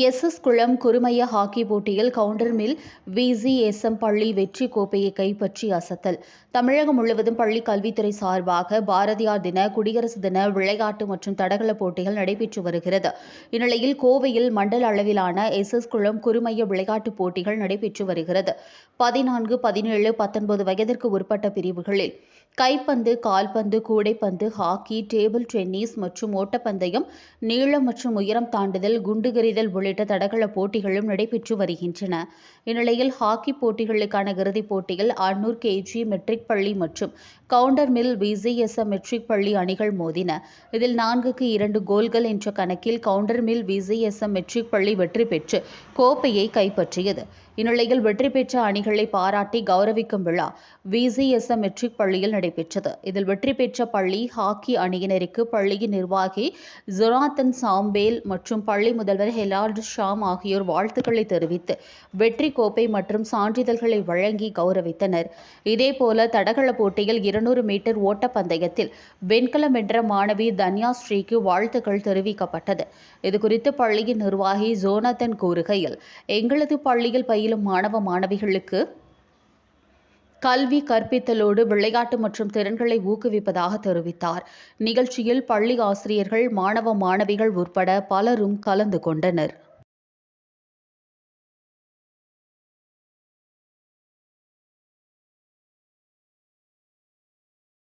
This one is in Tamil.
எஸ் எஸ் குளம் குருமைய ஹாக்கி போட்டியில் கவுண்டர் மில் விசிஎஸ்எம் பள்ளி வெற்றி கோப்பையை கைப்பற்றி அசத்தல். தமிழகம் முழுவதும் பள்ளி கல்வித்துறை சார்பாக பாரதியார் தின குடியரசு தின விளையாட்டு மற்றும் தடகள போட்டிகள் நடைபெற்று வருகிறது. இந்நிலையில் கோவையில் மண்டல அளவிலான எஸ் எஸ் குளம் குறுமைய விளையாட்டுப் போட்டிகள் நடைபெற்று வருகிறது. பதினான்கு பதினேழு பத்தொன்பது வயதிற்கு உட்பட்ட பிரிவுகளில் கைப்பந்து கால்பந்து கூடைப்பந்து ஹாக்கி டேபிள் டென்னிஸ் மற்றும் ஓட்டப்பந்தயம் நீளம் மற்றும் உயரம் தாண்டுதல் குண்டுகெறிதல் உள்ளிட்ட தடகள போட்டிகளும் நடைபெற்று வருகின்றன. இந்நிலையில் ஹாக்கி போட்டிகளுக்கான இறுதிப் போட்டியில் அன்னூர் கேஜி மெட்ரிக் பள்ளி மற்றும் கவுண்டர் மில் விசிஎஸ்எம் மெட்ரிக் பள்ளி அணிகள் மோதின. இதில் நான்குக்கு இரண்டு கோல்கள் என்ற கணக்கில் கவுண்டர் மில் விசிஎஸ்எம் மெட்ரிக் பள்ளி வெற்றி பெற்று கோப்பையை கைப்பற்றியது. இந்நிலையில் வெற்றி பெற்ற அணிகளை பாராட்டி கௌரவிக்கும் விழா விசிஎஸ்எம் மெட்ரிக் பள்ளியில் நடைபெற்றது. இதில் வெற்றி பெற்ற பள்ளி ஹாக்கி அணியினருக்கு பள்ளியின் நிர்வாகி ஜொனாத்தன் சாம்பேல் மற்றும் பள்ளி முதல்வர் ஹெலால்டு ஷாம் ஆகியோர் வாழ்த்துக்களை தெரிவித்து வெற்றி கோப்பை மற்றும் சான்றிதழ்களை வழங்கி கௌரவித்தனர். இதேபோல தடகள போட்டியில் இருநூறு மீட்டர் ஓட்டப்பந்தயத்தில் வெண்கலம் வென்ற மாணவி தன்யா ஸ்ரீக்கு வாழ்த்துக்கள் தெரிவிக்கப்பட்டது. இதுகுறித்து பள்ளியின் நிர்வாகி ஜோனத்தன் கூறுகையில் எங்களது பள்ளியில் பயிலும் மாணவ மாணவிகளுக்கு கல்வி கற்பித்தலோடு விளையாட்டு மற்றும் திறன்களை ஊக்குவிப்பதாக தெரிவித்தார். நிகழ்ச்சியில் பள்ளி ஆசிரியர்கள் மாணவ மாணவிகள் உட்பட பலரும் கலந்து கொண்டனர்.